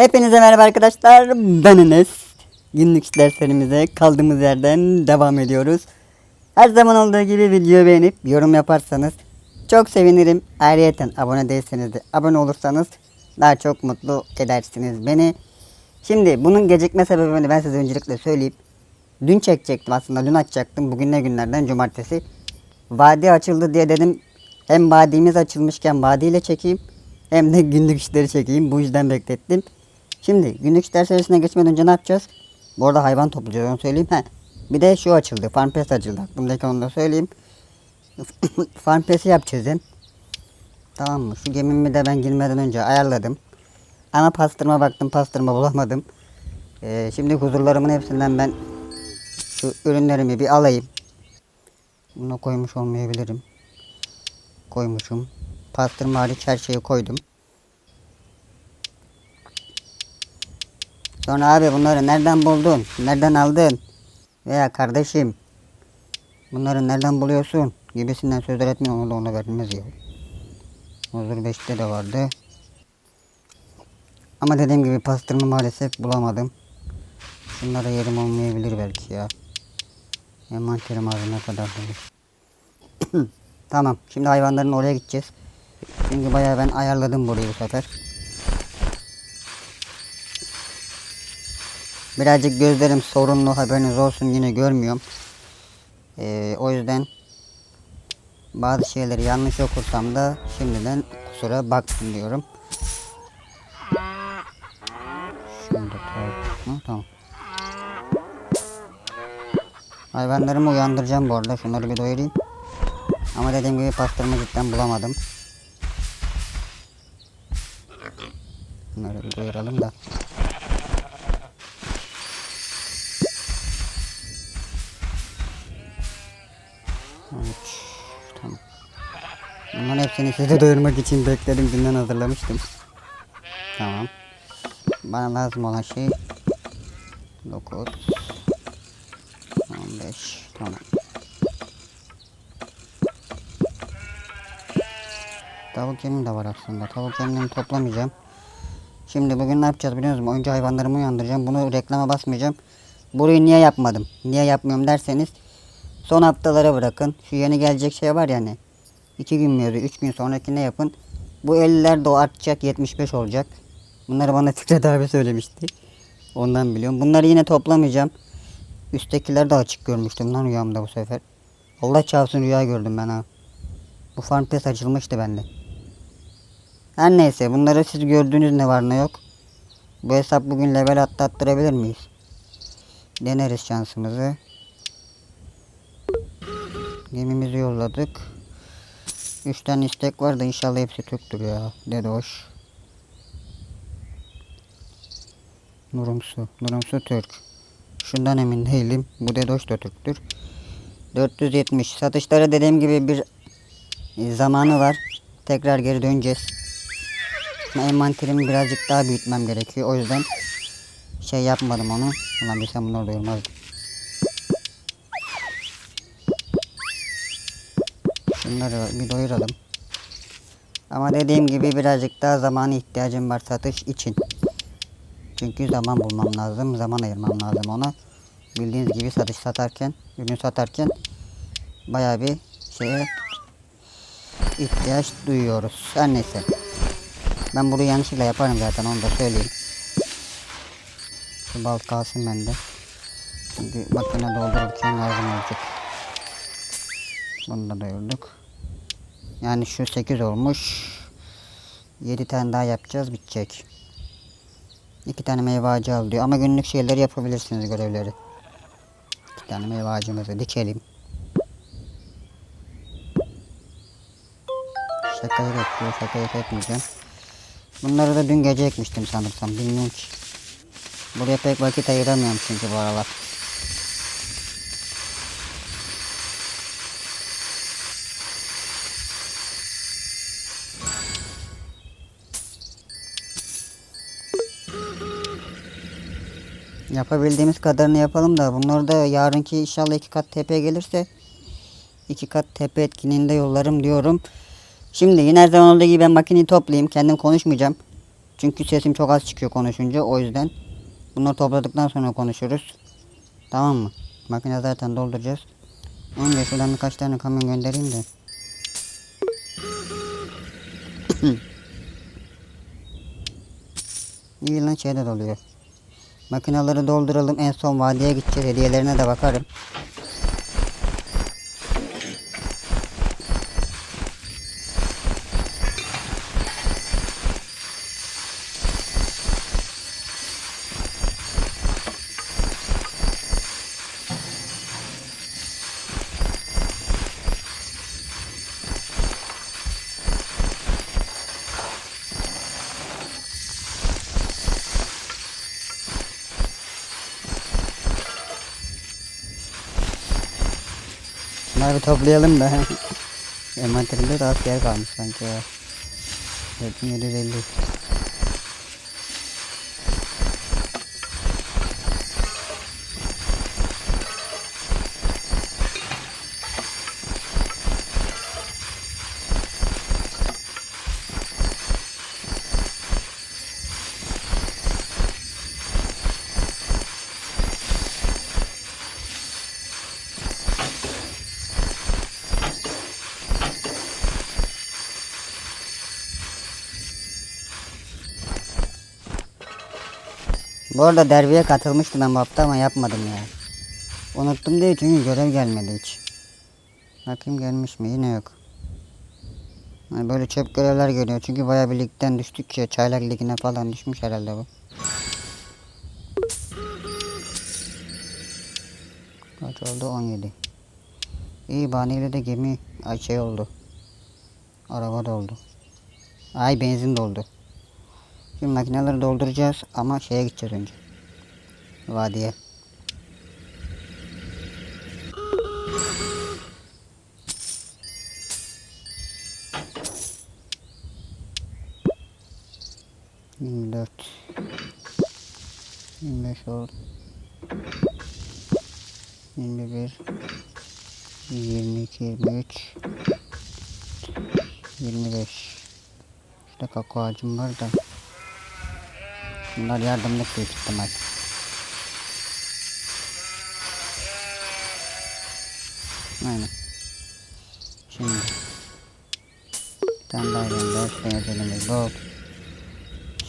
Hepinize merhaba arkadaşlar. Ben Enes. Günlük derslerimize kaldığımız yerden devam ediyoruz. Her zaman olduğu gibi videoyu beğenip yorum yaparsanız çok sevinirim. Ayrıca abone değilseniz de abone olursanız daha çok mutlu edersiniz beni. Şimdi bunun gecikme sebebini ben size öncelikle söyleyeyim. Dün çekecektim aslında dün açacaktım. Bugün ne günlerden cumartesi. Vadi açıldı diye dedim hem vadimiz açılmışken vadiyle çekeyim hem de günlük işleri çekeyim. Bu yüzden beklettim. Şimdi günlük işler serisine geçmeden önce ne yapacağız? Bu arada hayvan toplayacağız onu söyleyeyim. He. Bir de şu açıldı. Farm açıldı. Aklımdaki onu da söyleyeyim. Farm yapacağız hem. Tamam mı? Şu gemimi de ben girmeden önce ayarladım. Ama pastırma baktım pastırma bulamadım. Ee, şimdi huzurlarımın hepsinden ben şu ürünlerimi bir alayım. Bunu koymuş olmayabilirim. Koymuşum. Pastırma hariç her şeyi koydum. Sonra abi bunları nereden buldun? Nereden aldın? Veya kardeşim bunları nereden buluyorsun? Gibisinden sözler etmiyor onu da ona verilmez ya. Huzur 5'te de vardı. Ama dediğim gibi pastırma maalesef bulamadım. Şunlara yerim olmayabilir belki ya. Envanterim ağzına kadar dolu. tamam. Şimdi hayvanların oraya gideceğiz. Çünkü bayağı ben ayarladım burayı bu sefer. Birazcık gözlerim sorunlu haberiniz olsun yine görmüyorum. Ee, o yüzden bazı şeyleri yanlış okursam da şimdiden kusura bakın diyorum. Şunu da Hı, tamam. Hayvanlarımı uyandıracağım bu arada. Şunları bir doyurayım. Ama dediğim gibi pastırma cidden bulamadım. Bunları bir doyuralım da. Bunların hepsini size doyurmak için bekledim. Dünden hazırlamıştım. Tamam. Bana lazım olan şey 9 15 tamam. Tavuk yemim de var aslında. Tavuk yemini toplamayacağım. Şimdi bugün ne yapacağız biliyor musunuz? Önce hayvanlarımı uyandıracağım. Bunu reklama basmayacağım. Burayı niye yapmadım? Niye yapmıyorum derseniz son haftalara bırakın. Şu yeni gelecek şey var yani. 2 gün ya 3 gün sonrakine yapın. Bu 50'ler de artacak 75 olacak. Bunları bana Fikret abi söylemişti. Ondan biliyorum. Bunları yine toplamayacağım. Üsttekiler de açık görmüştüm lan rüyamda bu sefer. Allah çarpsın rüya gördüm ben ha. Bu farm pass açılmıştı bende. Her neyse bunları siz gördüğünüz ne var ne yok. Bu hesap bugün level atlattırabilir miyiz? Deneriz şansımızı. Gemimizi yolladık. 3 tane istek var da inşallah hepsi Türk'tür ya. Dedoş. Nurumsu. Nurumsu Türk. Şundan emin değilim. Bu Dedoş da Türk'tür. 470. Satışlara dediğim gibi bir e, zamanı var. Tekrar geri döneceğiz. Envanterimi birazcık daha büyütmem gerekiyor. O yüzden şey yapmadım onu. Ulan bilsem bunları doyurmazdım. Şunları bir doyuralım. Ama dediğim gibi birazcık daha zamana ihtiyacım var satış için. Çünkü zaman bulmam lazım. Zaman ayırmam lazım ona. Bildiğiniz gibi satış satarken, ürün satarken bayağı bir şeye ihtiyaç duyuyoruz. Her neyse. Ben bunu yanlışlıkla yaparım zaten onu da söyleyeyim. Şu bal kalsın bende. Çünkü makine doldururken lazım olacak. Bunu da doyurduk. Yani şu 8 olmuş. 7 tane daha yapacağız bitecek. 2 tane meyve ağacı al diyor. Ama günlük şeyleri yapabilirsiniz görevleri. 2 tane meyve ağacımızı dikelim. Şakayı bekliyor. Şakayı etmeyeceğim. Bunları da dün gece ekmiştim sanırsam. Bilmiyorum ki. Buraya pek vakit ayıramıyorum çünkü bu aralar. Yapabildiğimiz kadarını yapalım da bunları da yarınki inşallah iki kat tepe gelirse iki kat tepe etkinliğinde yollarım diyorum. Şimdi yine her zaman olduğu gibi ben makineyi toplayayım. Kendim konuşmayacağım. Çünkü sesim çok az çıkıyor konuşunca o yüzden. Bunları topladıktan sonra konuşuruz. Tamam mı? Makine zaten dolduracağız. Önce şuradan birkaç tane kamyon göndereyim de. İyi lan şeyler oluyor. Makinaları dolduralım en son vadiye gideceğiz hediyelerine de bakarım. Şunları toplayalım da. Envanterimde de az yer kalmış sanki. 7750. Bu arada derbiye katılmıştım ben bu hafta ama yapmadım ya. Unuttum değil çünkü görev gelmedi hiç. Bakayım gelmiş mi? Yine yok. Yani böyle çöp görevler geliyor çünkü bayağı bir ligden düştük ya. Çaylar ligine falan düşmüş herhalde bu. Kaç oldu? 17. İyi bahaneyle de gemi ay şey oldu. Araba doldu. Ay benzin doldu. Şimdi makineleri dolduracağız ama şeye gideceğiz önce. Vadiye. Yirmi dört. Yirmi beş oldu. Yirmi bir. Yirmi iki, yirmi kakao ağacım var da. Bunlar yardımlık büyük ihtimal. Aynen. Şimdi. Bir tane daha gönder. Benzinimiz bol.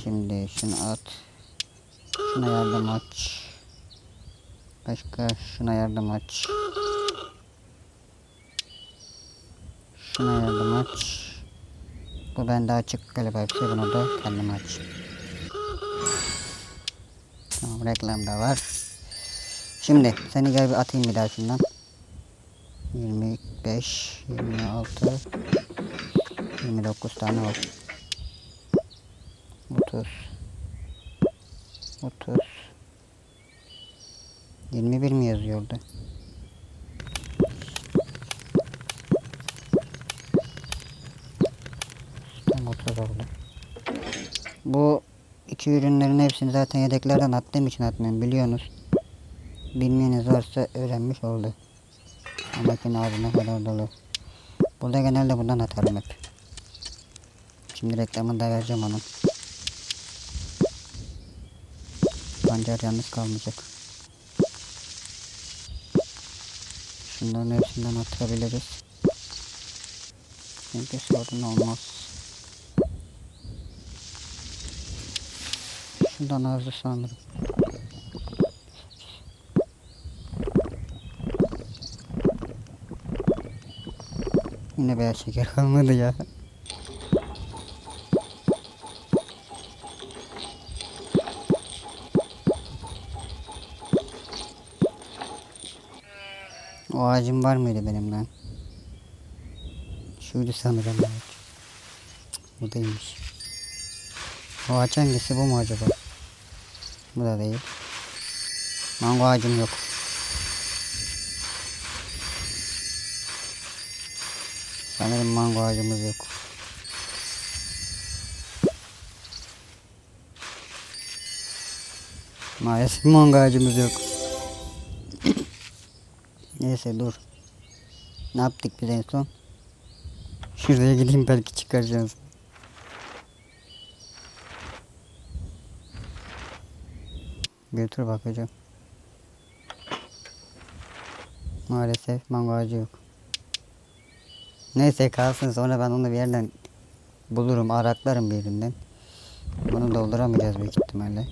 Şimdi şunu at. Şuna yardım aç. Başka şuna yardım aç. Şuna yardım aç. Bu bende açık galiba. Hepsi bunu da kendim aç. Tamam reklam da var. Şimdi seni gel bir atayım bir daha şundan. 25, 26, 29 tane var. 30, 30, 21 mi yazıyordu? Tam 30 oldu. Bu iki ürünlerin hepsini zaten yedeklerden attığım için atmıyorum biliyorsunuz. Bilmeyeniniz varsa öğrenmiş oldu. Makine ağzına kadar dolu. Burada genelde bundan atarım hep. Şimdi reklamını da vereceğim onun. Pancar yalnız kalmayacak. Şunların hepsinden atabiliriz. Çünkü sorun olmaz. Şundan azı sanırım. Yine beyaz şeker kalmadı ya. O ağacım var mıydı benim lan? Şuydu sanırım ağaç. Bu değilmiş. O ağaç hangisi bu mu acaba? Bu da değil. Mango ağacım yok. Sanırım mango ağacımız yok. Maalesef mango ağacımız yok. Neyse dur. Ne yaptık biz en son? Şuraya gideyim belki çıkaracağız. Bir tur bakacağım. Maalesef mango ağacı yok. Neyse kalsın sonra ben onu bir yerden bulurum araklarım bir yerinden. Bunu dolduramayacağız büyük ihtimalle.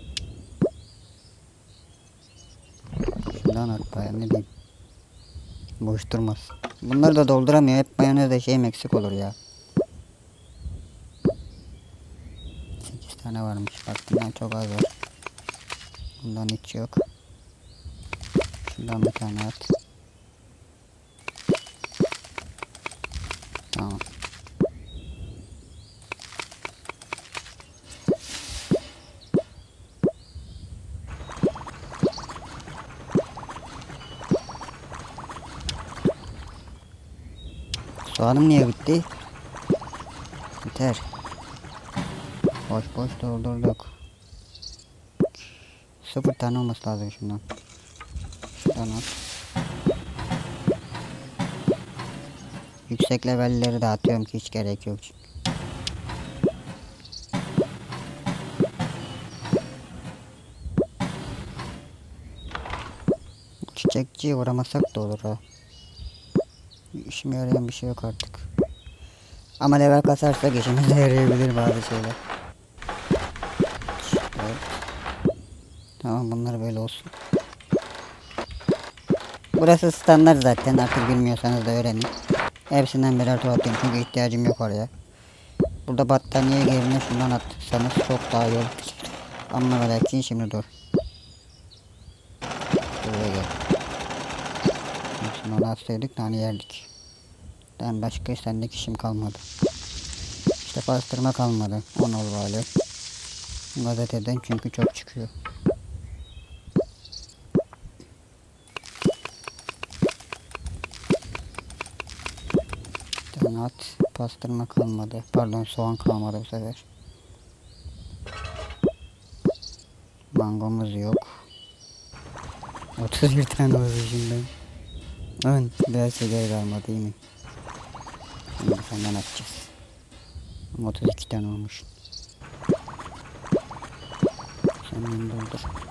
Şuradan at baya ne diyeyim. Boş durmaz. Bunları da dolduramıyor. Hep mayonezde şeyim eksik olur ya. 8 tane varmış. Bak bundan çok az var. Bundan hiç yok. Şuradan bir tane at. Tamam. Soğanım niye bitti? Biter. Boş boş doldurduk. Sıfır tane olması lazım şundan. Şuradan at. Yüksek levelleri dağıtıyorum ki hiç gerek yok çünkü. Çiçekçiye uğramasak da olur ha. İşime yarayan bir şey yok artık. Ama level kasarsak işimize yarayabilir bazı şeyler. Tamam bunlar böyle olsun. Burası standart zaten artık bilmiyorsanız da öğrenin. Hepsinden birer tuvalet atayım çünkü ihtiyacım yok oraya. Burada battaniye yerine şundan atsanız çok daha iyi olur. Ama lakin şimdi dur. Buraya gel. Şimdi onu atsaydık tane yerdik. Ben başka sendeki işim kalmadı. İşte pastırma kalmadı. 10 ol. Gazeteden çünkü çok çıkıyor. Bir tane at. Pastırma kalmadı. Pardon soğan kalmadı bu sefer. Mangomuz yok. 31 tane var şimdi. Ön biraz şeker kalmadı değil mi? Şimdi senden atacağız. 32 tane olmuş. Sen beni doldur.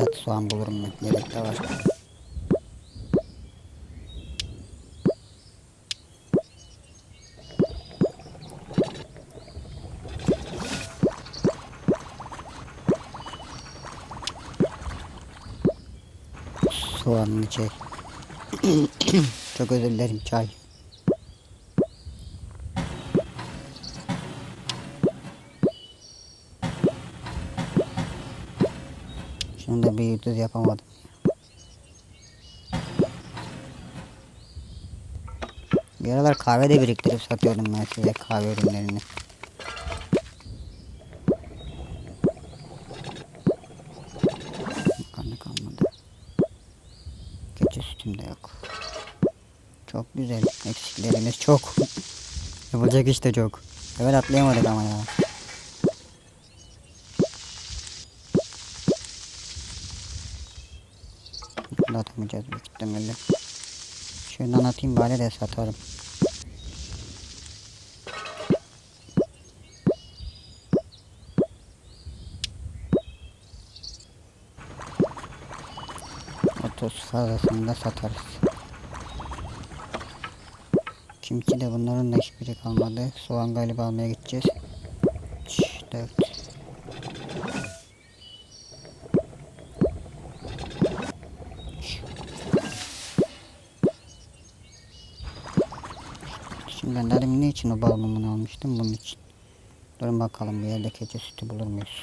At at soğan bulurum ben. Yedek de var. Soğanlı çay. Çok özür dilerim çay. Yuduz yapamadım. Bir aralar kahve de biriktirip satıyordum ben size kahve ürünlerini. Makarna kalmadı. Keçi sütüm de yok. Çok güzel. Eksiklerimiz çok. Yapılacak işte çok. Evet atlayamadık ama ya. Bunu atamayacağız büyük ihtimalle. Şuradan atayım bari de satarım. Otuz fazlasını da satarız. Kimki de bunların da hiçbiri kalmadı. Soğan galiba almaya gideceğiz. 3, 4. Şimdi ben dedim ne için o bal mumunu almıştım bunun için. Durun bakalım bir yerde keçi sütü bulur muyuz?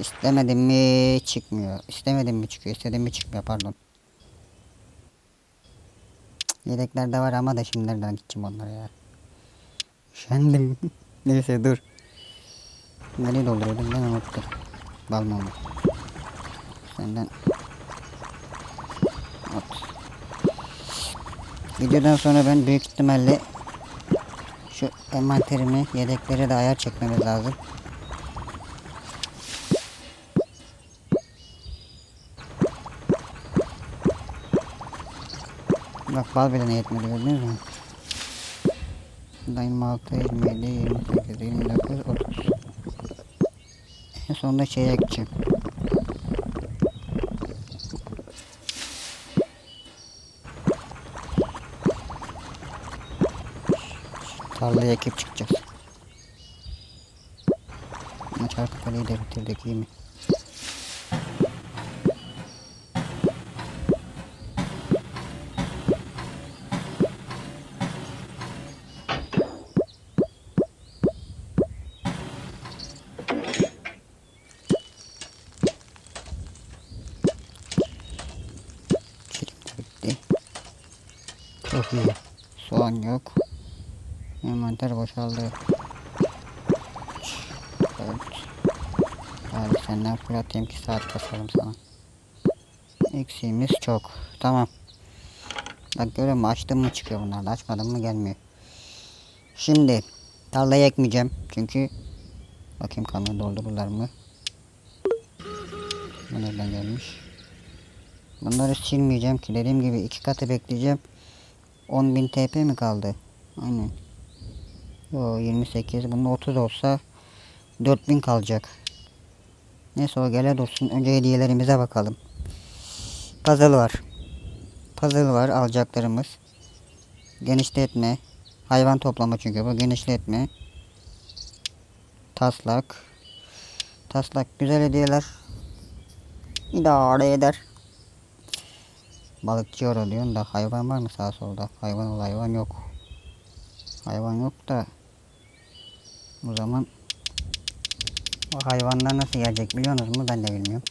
İstemedim mi çıkmıyor. İstemedim mi çıkıyor. İstedim mi çıkmıyor pardon. Yedeklerde var ama da şimdi nereden gideceğim onlara ya. Üşendim. Neyse dur. Nereye dolduruyordum ben unuttum. Balmumu. Senden at. Videodan sonra ben büyük ihtimalle Şu envanterimi, yedekleri de ayar çekmemiz lazım. Bak bal bile ne yetmedi gördünüz mü? Şurada 26, 27, 28, 29, 30. En sonunda şeye gideceğim. Tarlaya ekip çıkacağız. Ama çarkı kaleyi de bitirdik iyi mi? Envanter boşaldı. Evet. Abi senden fırlatayım ki saat basalım sana. Eksiğimiz çok. Tamam. Bak görüyor? Açtım mı çıkıyor bunlar. Açmadım mı gelmiyor. Şimdi tarlayı ekmeyeceğim. Çünkü bakayım kamyon doldururlar mı? Bu nereden gelmiş? Bunları silmeyeceğim ki dediğim gibi iki katı bekleyeceğim. 10.000 TP mi kaldı? Aynen. Yo 28 bunun 30 olsa 4000 kalacak. Neyse o gele dursun. Önce hediyelerimize bakalım. Puzzle var. Puzzle var alacaklarımız. Genişletme. Hayvan toplama çünkü bu genişletme. Taslak. Taslak güzel hediyeler. İdare eder. Balıkçı yoru diyorsun da hayvan var mı sağ solda? Hayvan ol hayvan yok. Hayvan yok da o zaman o hayvanlar nasıl gelecek biliyorsunuz mu? Ben de bilmiyorum.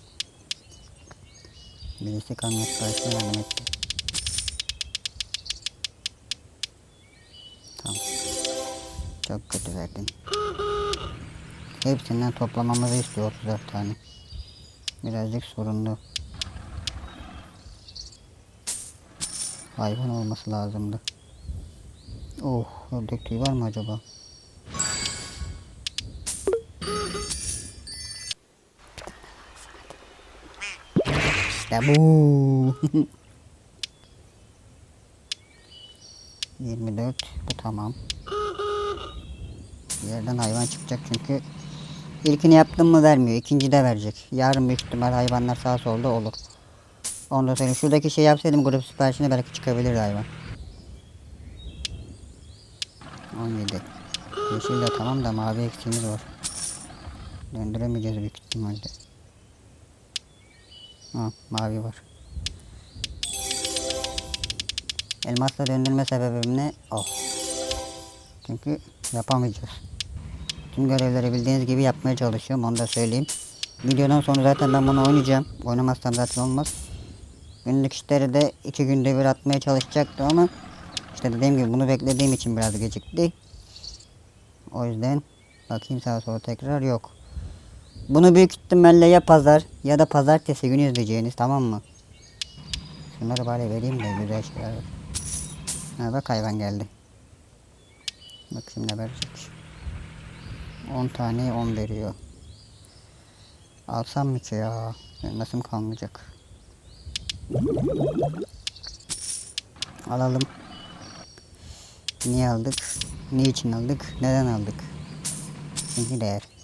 Birisi kamyon siparişine yardım etti. Tamam. Çok kötü verdin. Hepsinden toplamamızı istiyor 34 tane. Birazcık sorunlu. Hayvan olması lazımdı. Oh, ördek tüyü var mı acaba? İşte bu. 24 bu tamam. Yerden hayvan çıkacak çünkü ilkini yaptım mı vermiyor. ikinci de verecek. Yarın büyük ihtimal hayvanlar sağ solda olur. Ondan sonra şuradaki şey yapsaydım grup siparişine belki çıkabilirdi hayvan. 17. Yeşil de tamam da mavi eksiğimiz var. Döndüremeyeceğiz büyük ihtimalle. Ha, mavi var. Elmasla döndürme sebebim ne? Oh. Çünkü yapamayacağız. Tüm görevleri bildiğiniz gibi yapmaya çalışıyorum. Onu da söyleyeyim. Videodan sonra zaten ben bunu oynayacağım. Oynamazsam zaten olmaz. Günlük işleri de iki günde bir atmaya çalışacaktım ama işte dediğim gibi bunu beklediğim için biraz gecikti. O yüzden bakayım sağa sola tekrar yok. Bunu büyük ihtimalle ya pazar ya da pazartesi günü izleyeceğiniz tamam mı? Şunları bari vereyim de güzel şeyler. Ha bak hayvan geldi. Bak şimdi verecek. 10 tane 10 veriyor. Alsam mı ki ya? Nasıl kalmayacak? Alalım. Niye aldık? Niçin aldık? Neden aldık? Çünkü değer.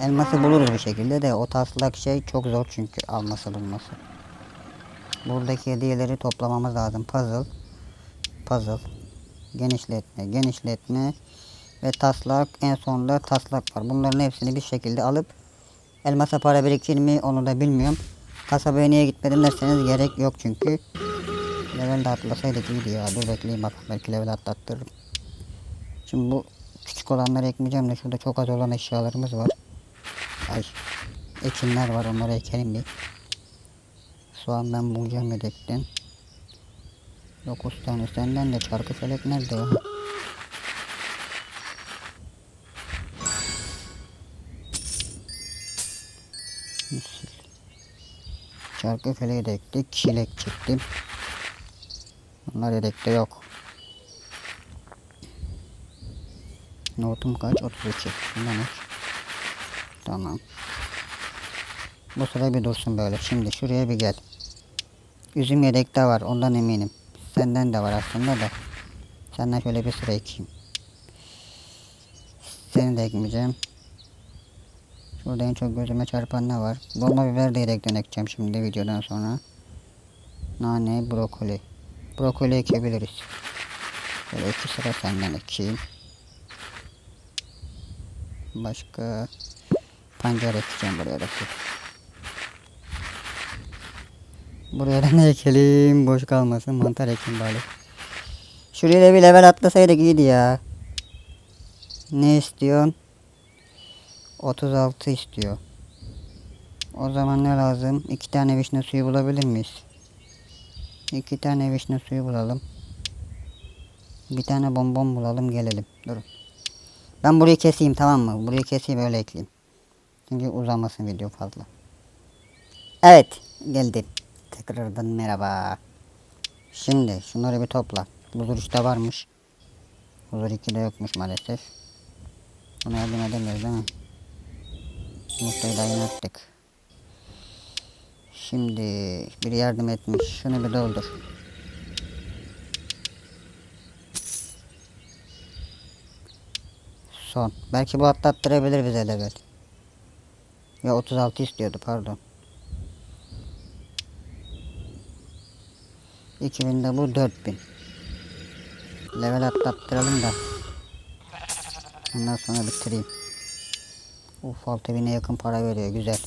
Elması buluruz bir şekilde de o taslak şey çok zor çünkü alması bulması. Buradaki hediyeleri toplamamız lazım. Puzzle, puzzle, genişletme, genişletme ve taslak. En sonunda taslak var. Bunların hepsini bir şekilde alıp elmasa para birikir mi onu da bilmiyorum. Kasabaya niye gitmedim derseniz gerek yok çünkü. Level de atlasaydık iyiydi ya. Dur bekleyin bak belki level atlattırırım. Şimdi bu küçük olanları ekmeyeceğim de şurada çok az olan eşyalarımız var. Ay ekinler var onları ekelim bir. Soğan ben bulacağım yedekten. 9 tane senden de çarkı felek nerede ya? Çarkı feleği de ektik. Çilek çektim. Bunlar yedekte yok. Notum kaç? 32. Bundan üç. Tamam. Bu sıra bir dursun böyle. Şimdi şuraya bir gel. Üzüm yedekte var. Ondan eminim. Senden de var aslında da. Senden şöyle bir sıra ekeyim. Seni de ekmeyeceğim. Şurada en çok gözüme çarpan ne var? Dolma biber de yedekten ekeceğim şimdi videodan sonra. Nane, brokoli. Brokoli ekebiliriz. Böyle iki sıra senden ekeyim. Başka pancar ekeceğim buraya da. Buraya da ne ekelim boş kalmasın mantar ekeyim bari. Şuraya da bir level atlasaydık iyiydi ya. Ne istiyorsun? 36 istiyor. O zaman ne lazım? İki tane vişne suyu bulabilir miyiz? İki tane vişne suyu bulalım. Bir tane bonbon bulalım gelelim. Durun. Ben burayı keseyim tamam mı? Burayı keseyim öyle ekleyeyim. Çünkü uzamasın video fazla. Evet geldim. Tekrardan merhaba. Şimdi şunları bir topla. Huzur 3'te varmış. Huzur 2'de yokmuş maalesef. Buna yardım edemiyoruz değil mi? Muhtayı da yine. Şimdi biri yardım etmiş. Şunu bir doldur. Son. Belki bu atlattırabilir bize level. Ya 36 istiyordu pardon. 2000'de bu 4000. Level atlattıralım da. Ondan sonra bitireyim. Uf 6000'e yakın para veriyor güzel.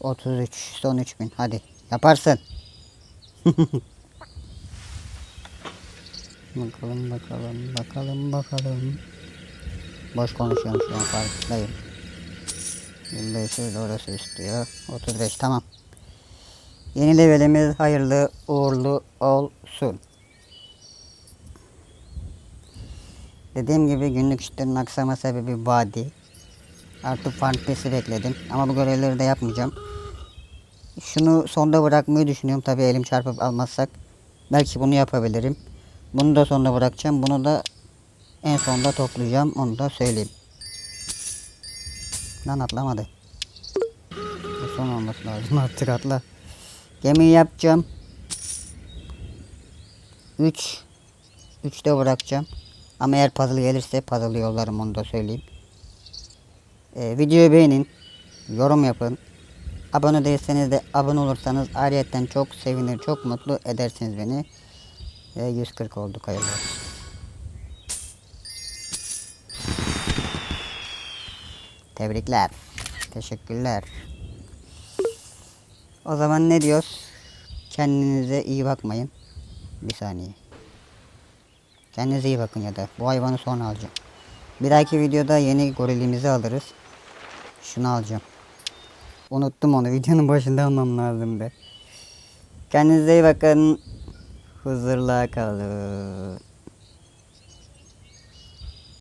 33 son 3000 hadi yaparsın. bakalım bakalım bakalım bakalım. Boş konuşuyorum şu an farkındayım. 25 öyle orası istiyor. 35 tamam. Yeni levelimiz hayırlı uğurlu olsun. Dediğim gibi günlük işlerin aksama sebebi body. Artık pesi bekledim. Ama bu görevleri de yapmayacağım. Şunu sonda bırakmayı düşünüyorum. Tabi elim çarpıp almazsak. Belki bunu yapabilirim. Bunu da sonda bırakacağım. Bunu da en sonda toplayacağım. Onu da söyleyeyim. Lan atlamadı. Bu son olması lazım artık atla. Gemiyi yapacağım. 3 3'te bırakacağım. Ama eğer puzzle gelirse puzzle yollarım onu da söyleyeyim. Ee, videoyu beğenin. Yorum yapın. Abone değilseniz de abone olursanız ayrıyetten çok sevinir, çok mutlu edersiniz beni. Ve 140 olduk hayırlı Tebrikler. Teşekkürler. O zaman ne diyoruz? Kendinize iyi bakmayın. Bir saniye. Kendinize iyi bakın ya da. Bu hayvanı sonra alacağım. Bir dahaki videoda yeni gorilimizi alırız. Şunu alacağım. Unuttum onu. Videonun başında almam lazımdı. Kendinize iyi bakın. Huzurla kalın.